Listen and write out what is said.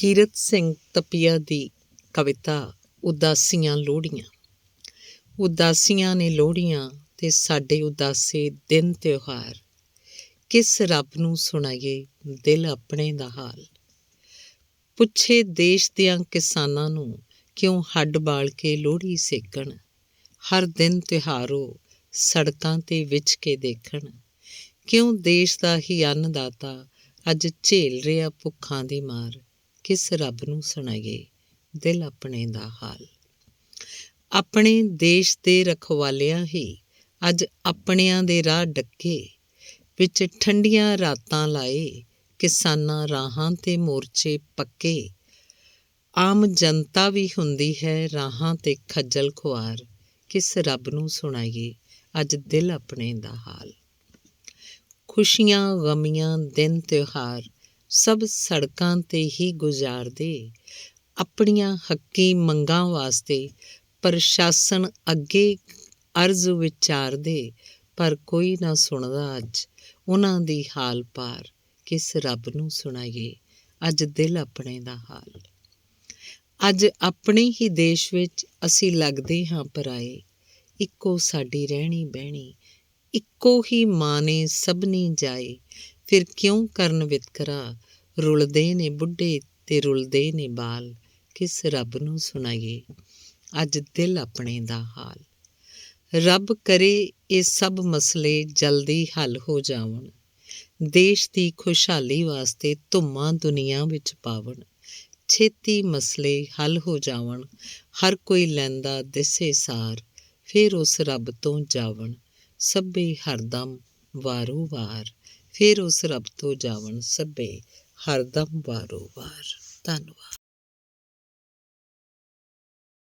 ਕੀਰਤ ਸਿੰਘ ਤਪੀਆ ਦੀ ਕਵਿਤਾ ਉਦਾਸੀਆਂ ਲੋੜੀਆਂ ਉਦਾਸੀਆਂ ਨੇ ਲੋੜੀਆਂ ਤੇ ਸਾਡੇ ਉਦਾਸੇ ਦਿਨ ਤਿਉਹਾਰ। ਕਿਸ ਰੱਬ ਨੂੰ ਸੁਣਾਈਏ ਦਿਲ ਆਪਣੇ ਦਾ ਹਾਲ। ਪੁੱਛੇ ਦੇਸ਼ ਦਿਆਂ ਕਿਸਾਨਾਂ ਨੂੰ ਕਿਉਂ ਹੱਡ ਬਾਲ ਕੇ ਲੋਹੜੀ ਸੇਕਣ। ਹਰ ਦਿਨ ਤਿਉਹਾਰੋ ਸੜਕਾਂ ਤੇ ਵਿਚ ਕੇ ਦੇਖਣ। ਕਿਉਂ ਦੇਸ਼ ਦਾ ਹੀ ਅੰਨਦਾਤਾ ਅੱਜ ਝੇਲ ਰਿਹਾ ਭੁੱਖਾਂ ਦੀ ਮਾਰ। ਕਿਸ ਰੱਬ ਨੂੰ ਸੁਣਾਈਏ? ਦਿਲ ਆਪਣੇ ਦਾ ਹਾਲ। ਆਪਣੇ ਦੇਸ਼ ਦੇ ਰਖਵਾਲਿਆਂ ਹੀ ਅੱਜ ਆਪਣਿਆਂ ਦੇ ਰਾਹ ਡੱਕੇ। ਵਿੱਚ ਠੰਡੀਆਂ ਰਾਤਾਂ ਲਾਏ, ਕਿਸਾਨਾਂ ਰਾਹਾਂ ਤੇ ਮੋਰਚੇ ਪੱਕੇ। ਆਮ ਜਨਤਾ ਵੀ ਹੁੰਦੀ ਹੈ ਰਾਹਾਂ ਤੇ ਖੱਜਲ ਖੁਆਰ। ਕਿਸ ਰੱਬ ਨੂੰ ਸੁਣਾਈਏ? ਅੱਜ ਦਿਲ ਆਪਣੇ ਦਾ ਹਾਲ। ਖੁਸ਼ੀਆਂ, ਗਮੀਆਂ, ਦਿਨ ਤਿਉਹਾਰ। ਸਭ ਸੜਕਾਂ ਤੇ ਹੀ ਗੁਜ਼ਾਰਦੇ। ਆਪਣੀਆਂ ਹੱਕੀ ਮੰਗਾਂ ਵਾਸਤੇ ਪ੍ਰਸ਼ਾਸਨ ਅੱਗੇ ਅਰਜ਼ ਵਿਚਾਰਦੇ, ਪਰ ਕੋਈ ਨਾ ਸੁਣਦਾ ਅੱਜ। ਉਹਨਾਂ ਦੀ ਹਾਲ ਪਾਰ ਕਿਸ ਰੱਬ ਨੂੰ ਸੁਣਾਈਏ? ਅੱਜ ਦਿਲ ਆਪਣੇ ਦਾ ਹਾਲ। ਅੱਜ ਆਪਣੇ ਹੀ ਦੇਸ਼ ਵਿੱਚ ਅਸੀਂ ਲੱਗਦੇ ਹਾਂ ਪਰਾਏ। ਇੱਕੋ ਸਾਡੀ ਰਹਿਣੀ ਬਹਿਣੀ, ਇੱਕੋ ਹੀ ਮਾਂ ਨੇ ਸਭਨੀ ਜਾਏ। ਫਿਰ ਕਿਉਂ ਕਰਨ ਵਿਤਕਰਾ? ਰੁਲਦੇ ਨੇ ਬੁੱਢੇ ਤੇ ਰੁਲਦੇ ਨੇ ਬਾਲ, ਕਿਸ ਰੱਬ ਨੂੰ ਸੁਣਾਈਏ? ਅੱਜ ਦਿਲ ਆਪਣੇ ਦਾ ਹਾਲ। ਰੱਬ ਕਰੇ ਇਹ ਸਭ ਮਸਲੇ ਜਲਦੀ ਹੱਲ ਹੋ ਜਾਵਣ। ਦੇਸ਼ ਦੀ ਖੁਸ਼ਹਾਲੀ ਵਾਸਤੇ ਧੁੰਮਾਂ ਦੁਨੀਆ ਵਿੱਚ ਪਾਵਣ। ਛੇਤੀ ਮਸਲੇ ਹੱਲ ਹੋ ਜਾਵਣ। ਹਰ ਕੋਈ ਲੈਂਦਾ ਦਿਸੇ ਸਾਰ, ਫਿਰ ਉਸ ਰੱਬ ਤੋਂ ਜਾਵਣ। ਸਭੇ ਹਰਦਮ ਵਾਰੋ ਵਾਰ, ਫਿਰ ਉਸ ਰੱਬ ਤੋਂ ਜਾਵਣ ਸਭੇ ਹਰਦਮ ਵਾਰੋ ਵਾਰ। ਧੰਨਵਾਦ।